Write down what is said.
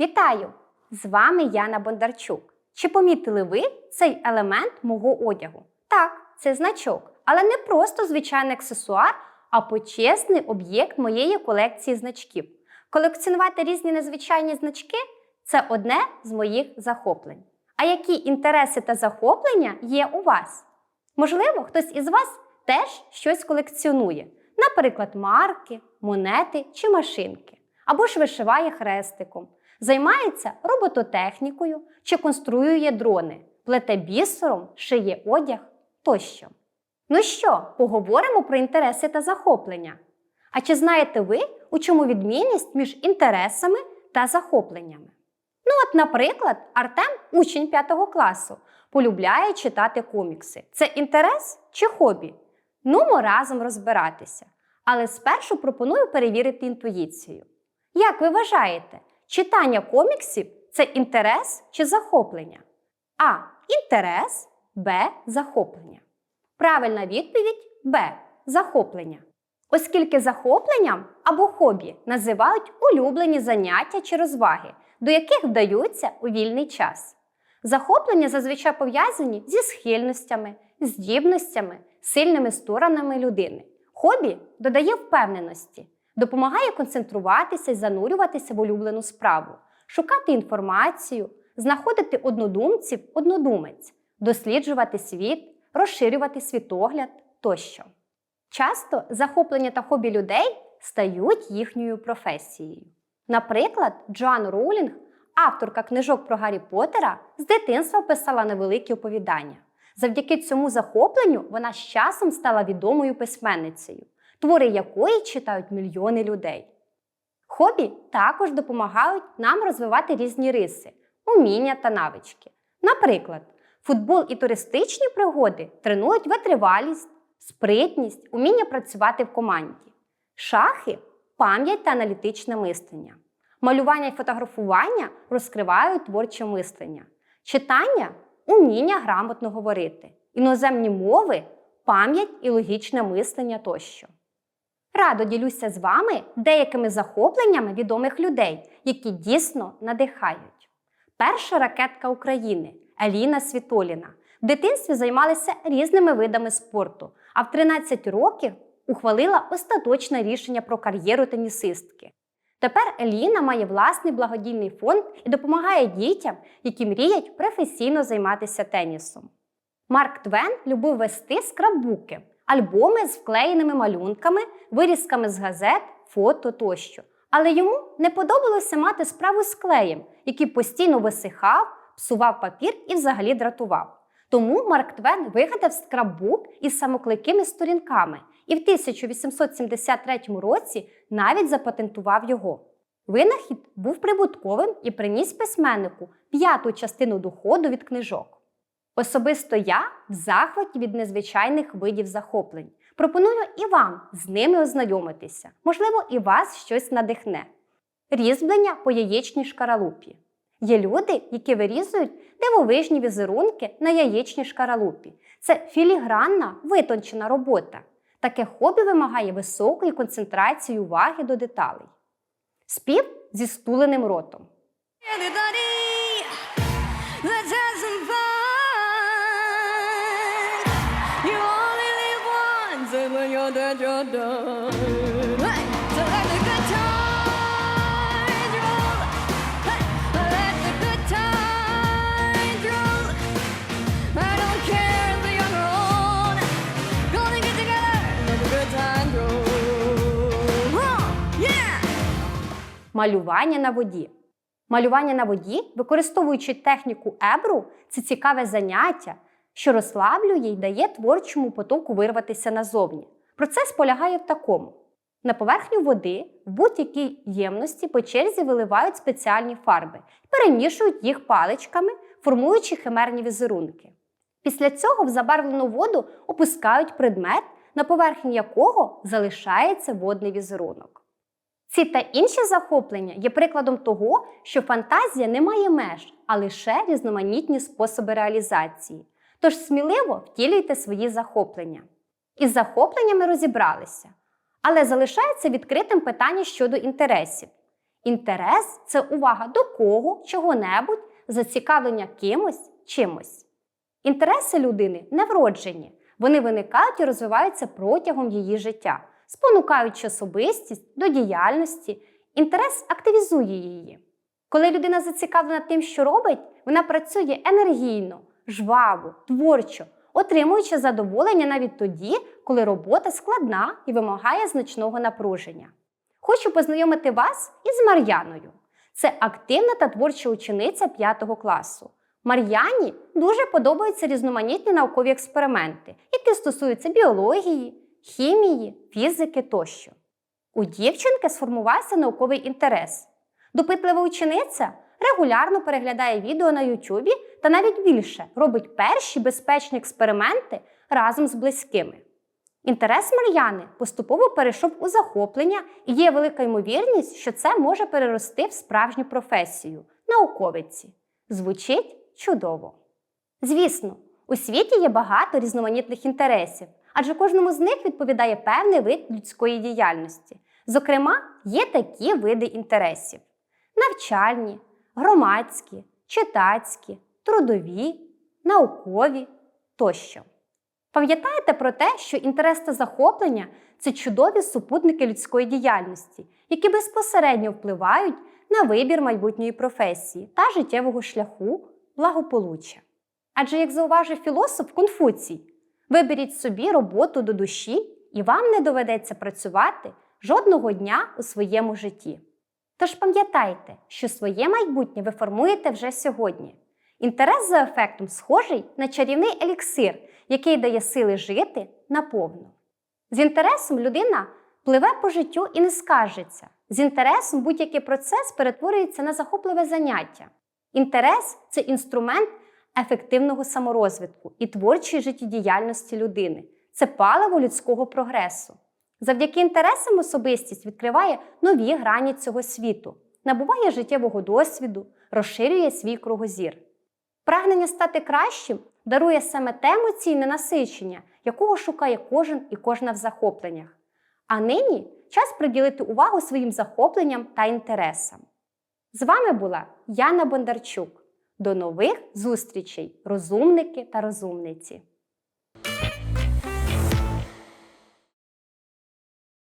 Вітаю! З вами Яна Бондарчук. Чи помітили ви цей елемент мого одягу? Так, це значок, але не просто звичайний аксесуар, а почесний об'єкт моєї колекції значків. Колекціонувати різні незвичайні значки це одне з моїх захоплень. А які інтереси та захоплення є у вас? Можливо, хтось із вас теж щось колекціонує, наприклад, марки, монети чи машинки, або ж вишиває хрестиком, займається робототехнікою чи конструює дрони, плете бісером, шиє одяг тощо. Ну що, поговоримо про інтереси та захоплення. А чи знаєте ви, у чому відмінність між інтересами та захопленнями? Ну, от, наприклад, Артем, учень 5 класу, полюбляє читати комікси. Це інтерес чи хобі? Ну, ми разом розбиратися. Але спершу пропоную перевірити інтуїцію. Як ви вважаєте, читання коміксів це інтерес чи захоплення? А. Інтерес, Б. Захоплення. Правильна відповідь Б. Захоплення. Оскільки захопленням або хобі називають улюблені заняття чи розваги, до яких вдаються у вільний час. Захоплення зазвичай пов'язані зі схильностями, здібностями, сильними сторонами людини. Хобі додає впевненості, допомагає концентруватися і занурюватися в улюблену справу, шукати інформацію, знаходити однодумців, однодумець, досліджувати світ, розширювати світогляд тощо. Часто захоплення та хобі людей стають їхньою професією. Наприклад, Джоан Роулінг, авторка книжок про Гаррі Поттера, з дитинства писала невеликі оповідання. Завдяки цьому захопленню вона з часом стала відомою письменницею, твори якої читають мільйони людей. Хобі також допомагають нам розвивати різні риси, уміння та навички. Наприклад, футбол і туристичні пригоди тренують витривалість, спритність, уміння працювати в команді, шахи пам'ять та аналітичне мислення. Малювання і фотографування розкривають творче мислення, читання уміння грамотно говорити, іноземні мови, пам'ять і логічне мислення тощо. Радо ділюся з вами деякими захопленнями відомих людей, які дійсно надихають. Перша ракетка України Еліна Світоліна. В дитинстві займалася різними видами спорту, а в 13 років ухвалила остаточне рішення про кар'єру тенісистки. Тепер Еліна має власний благодійний фонд і допомагає дітям, які мріють професійно займатися тенісом. Марк Твен любив вести скраббуки, альбоми з вклеєними малюнками, вирізками з газет, фото тощо. Але йому не подобалося мати справу з клеєм, який постійно висихав, псував папір і взагалі дратував. Тому Марк Твен вигадав скраббук із самоклейкими сторінками і в 1873 році навіть запатентував його. Винахід був прибутковим і приніс письменнику п'яту частину доходу від книжок. Особисто я в захваті від незвичайних видів захоплень. Пропоную і вам з ними ознайомитися. Можливо, і вас щось надихне. Різьблення по яєчній шкаралупі. Є люди, які вирізують дивовижні візерунки на яєчній шкаралупі. Це філігранна, витончена робота. Таке хобі вимагає високої концентрації уваги до деталей. Спів зі стуленим ротом. Everybody, Малювання на воді. Малювання на воді, використовуючи техніку ебру, це цікаве заняття, що розслаблює і дає творчому потоку вирватися назовні. Процес полягає в такому: на поверхню води в будь-якій ємності по черзі виливають спеціальні фарби перемішують їх паличками, формуючи химерні візерунки. Після цього в забарвлену воду опускають предмет, на поверхні якого залишається водний візерунок. Ці та інші захоплення є прикладом того, що фантазія не має меж, а лише різноманітні способи реалізації. Тож сміливо втілюйте свої захоплення. Із захопленнями розібралися, але залишається відкритим питання щодо інтересів. Інтерес це увага до кого, чого-небудь, зацікавлення кимось, чимось. Інтереси людини не вроджені, вони виникають і розвиваються протягом її життя, спонукаючи особистість до діяльності. Інтерес активізує її. Коли людина зацікавлена тим, що робить, вона працює енергійно, жваво, творчо, отримуючи задоволення навіть тоді, коли робота складна і вимагає значного напруження. Хочу познайомити вас із Мар'яною. Це активна та творча учениця 5 класу. Мар'яні дуже подобаються різноманітні наукові експерименти, які стосуються біології, хімії, фізики тощо. У дівчинки сформувався науковий інтерес. Допитлива учениця регулярно переглядає відео на Ютубі та навіть більше робить перші безпечні експерименти разом з близькими. Інтерес Мар'яни поступово перейшов у захоплення і є велика ймовірність, що це може перерости в справжню професію науковиці. Звучить чудово. Звісно, у світі є багато різноманітних інтересів, адже кожному з них відповідає певний вид людської діяльності. Зокрема, є такі види інтересів: навчальні, громадські, читацькі, трудові, наукові тощо. Пам'ятаєте про те, що інтерес та захоплення це чудові супутники людської діяльності, які безпосередньо впливають на вибір майбутньої професії та життєвого шляху благополуччя. Адже, як зауважив філософ Конфуцій, виберіть собі роботу до душі, і вам не доведеться працювати жодного дня у своєму житті. Тож пам'ятайте, що своє майбутнє ви формуєте вже сьогодні. Інтерес за ефектом схожий на чарівний еліксир, який дає сили жити наповну. З інтересом людина пливе по життю і не скажеться. З інтересом будь-який процес перетворюється на захопливе заняття. Інтерес це інструмент ефективного саморозвитку і творчої життєдіяльності людини. Це паливо людського прогресу. Завдяки інтересам особистість відкриває нові грані цього світу, набуває життєвого досвіду, розширює свій кругозір. Прагнення стати кращим дарує саме те емоційне насичення, якого шукає кожен і кожна в захопленнях. А нині час приділити увагу своїм захопленням та інтересам. З вами була Яна Бондарчук. До нових зустрічей, розумники та розумниці!